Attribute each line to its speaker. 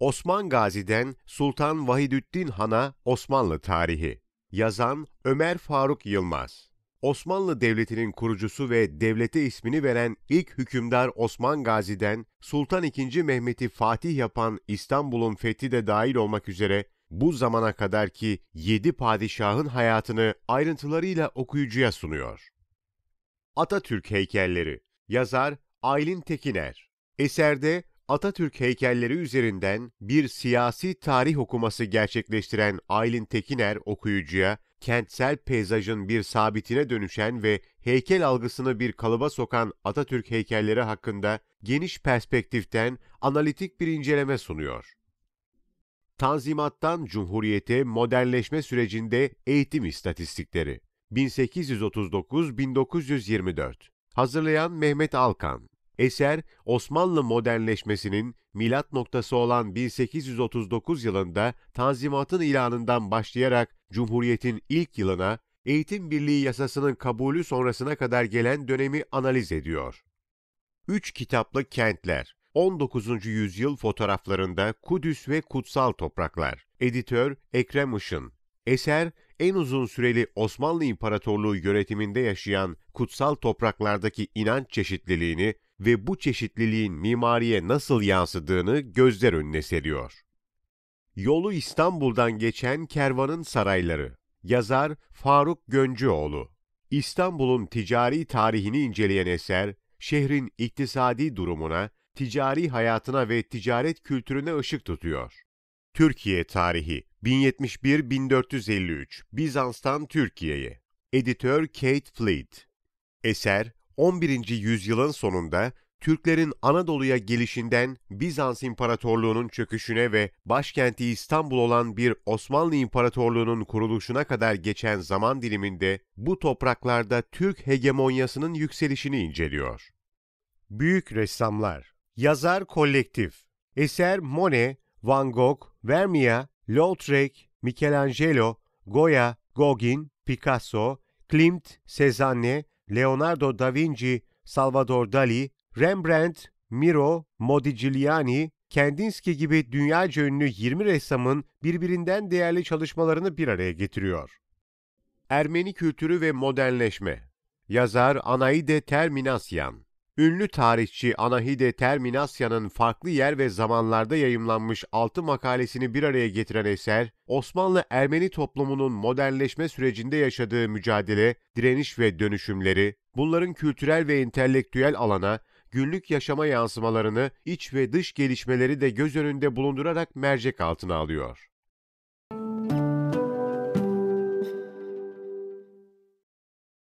Speaker 1: Osman Gazi'den Sultan Vahidüddin Han'a Osmanlı tarihi. Yazan Ömer Faruk Yılmaz. Osmanlı Devleti'nin kurucusu ve devlete ismini veren ilk hükümdar Osman Gazi'den Sultan II. Mehmet'i fatih yapan İstanbul'un fethi de dahil olmak üzere bu zamana kadarki yedi padişahın hayatını ayrıntılarıyla okuyucuya sunuyor. Atatürk heykelleri Yazar Aylin Tekiner Eserde Atatürk heykelleri üzerinden bir siyasi tarih okuması gerçekleştiren Aylin Tekiner okuyucuya, kentsel peyzajın bir sabitine dönüşen ve heykel algısını bir kalıba sokan Atatürk heykelleri hakkında geniş perspektiften analitik bir inceleme sunuyor. Tanzimattan Cumhuriyete modernleşme sürecinde eğitim istatistikleri. 1839-1924 Hazırlayan Mehmet Alkan Eser, Osmanlı modernleşmesinin milat noktası olan 1839 yılında Tanzimat'ın ilanından başlayarak Cumhuriyet'in ilk yılına, Eğitim Birliği yasasının kabulü sonrasına kadar gelen dönemi analiz ediyor. Üç kitaplı Kentler, 19. yüzyıl fotoğraflarında Kudüs ve Kutsal Topraklar, Editör Ekrem Işın, Eser, en uzun süreli Osmanlı İmparatorluğu yönetiminde yaşayan kutsal topraklardaki inanç çeşitliliğini ve bu çeşitliliğin mimariye nasıl yansıdığını gözler önüne seriyor. Yolu İstanbul'dan geçen kervanın sarayları. Yazar Faruk Göncüoğlu. İstanbul'un ticari tarihini inceleyen eser, şehrin iktisadi durumuna, ticari hayatına ve ticaret kültürüne ışık tutuyor. Türkiye tarihi 1071-1453 Bizans'tan Türkiye'ye. Editör Kate Fleet. Eser 11. yüzyılın sonunda Türklerin Anadolu'ya gelişinden Bizans İmparatorluğu'nun çöküşüne ve başkenti İstanbul olan bir Osmanlı İmparatorluğu'nun kuruluşuna kadar geçen zaman diliminde bu topraklarda Türk hegemonyasının yükselişini inceliyor. Büyük Ressamlar Yazar Kolektif Eser Monet, Van Gogh, Vermeer, Lautrec, Michelangelo, Goya, Gauguin, Picasso, Klimt, Cézanne, Leonardo da Vinci, Salvador Dali, Rembrandt, Miro, Modigliani, Kandinsky gibi dünyaca ünlü 20 ressamın birbirinden değerli çalışmalarını bir araya getiriyor. Ermeni kültürü ve modernleşme Yazar Anaide Terminasyan Ünlü tarihçi Anahide Terminasya'nın farklı yer ve zamanlarda yayımlanmış altı makalesini bir araya getiren eser, Osmanlı Ermeni toplumunun modernleşme sürecinde yaşadığı mücadele, direniş ve dönüşümleri, bunların kültürel ve entelektüel alana, günlük yaşama yansımalarını, iç ve dış gelişmeleri de göz önünde bulundurarak mercek altına alıyor.